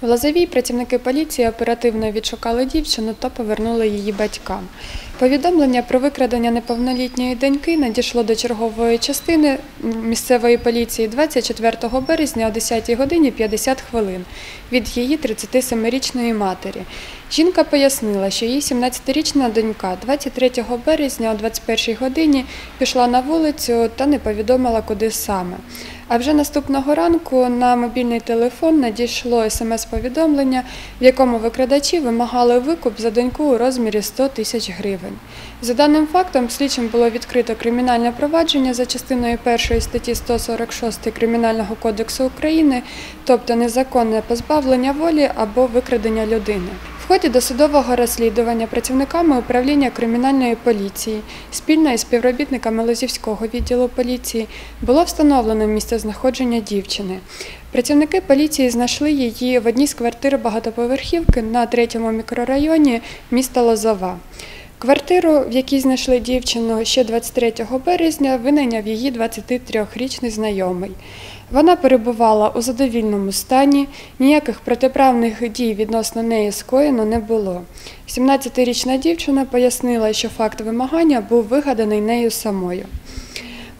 В Лазовій працівники поліції оперативно відшукали дівчину та повернули її батькам. Повідомлення про викрадення неповнолітньої доньки надійшло до чергової частини місцевої поліції 24 березня о 10 годині 50 хвилин від її 37-річної матері. Жінка пояснила, що її 17-річна донька 23 березня о 21 годині пішла на вулицю та не повідомила, куди саме. А вже наступного ранку на мобільний телефон надійшло смс-повідомлення, в якому викрадачі вимагали викуп за доньку у розмірі 100 тисяч гривень. За даним фактом, слідчим було відкрито кримінальне провадження за частиною 1 статті 146 Кримінального кодексу України, тобто незаконне позбавлення волі або викрадення людини. Ході досудового розслідування працівниками управління кримінальної поліції спільно із співробітниками Лозівського відділу поліції було встановлено місце знаходження дівчини. Працівники поліції знайшли її в одній з квартир багатоповерхівки на третьому мікрорайоні міста Лозова. Квартиру, в якій знайшли дівчину ще 23 березня, винайняв її 23-річний знайомий. Вона перебувала у задовільному стані, ніяких протиправних дій відносно неї скоєно не було. 17-річна дівчина пояснила, що факт вимагання був вигаданий нею самою.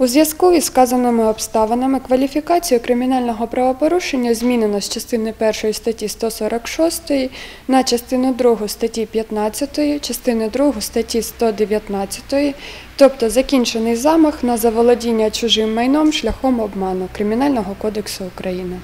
У зв'язку із сказаними обставинами кваліфікацію кримінального правопорушення змінено з частини 1 статті 146 на частину 2 статті 15, частини 2 статті 119, тобто закінчений замах на заволодіння чужим майном шляхом обману Кримінального кодексу України.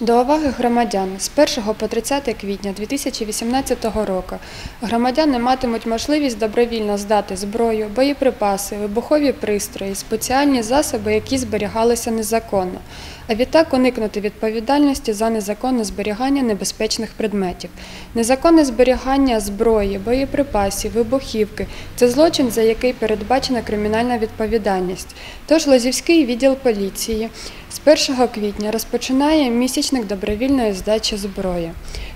До уваги громадян з 1 по 30 квітня 2018 року громадяни матимуть можливість добровільно здати зброю, боєприпаси, вибухові пристрої, спеціальні засоби, які зберігалися незаконно, а відтак уникнути відповідальності за незаконне зберігання небезпечних предметів. Незаконне зберігання зброї, боєприпасів, вибухівки це злочин, за який передбачена кримінальна відповідальність. Тож Лозівський відділ поліції з 1 квітня розпочинає місячник добровільної здачі зброї.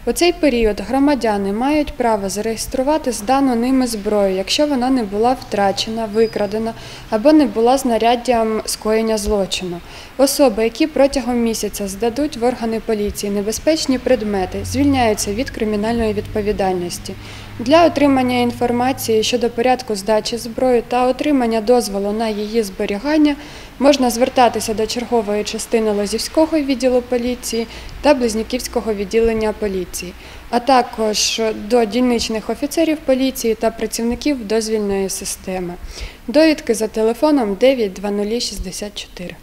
У цей період громадяни мають право зареєструвати здану ними зброю, якщо вона не була втрачена, викрадена або не була знаряддям скоєння злочину. Особи, які протягом місяця здадуть в органи поліції небезпечні предмети, звільняються від кримінальної відповідальності. Для отримання інформації щодо порядку здачі зброї та отримання дозволу на її зберігання можна звертатися до чергової частини Лозівського відділу поліції та Близнюківського відділення поліції, а також до дільничних офіцерів поліції та працівників дозвільної системи. Довідки за телефоном 92064.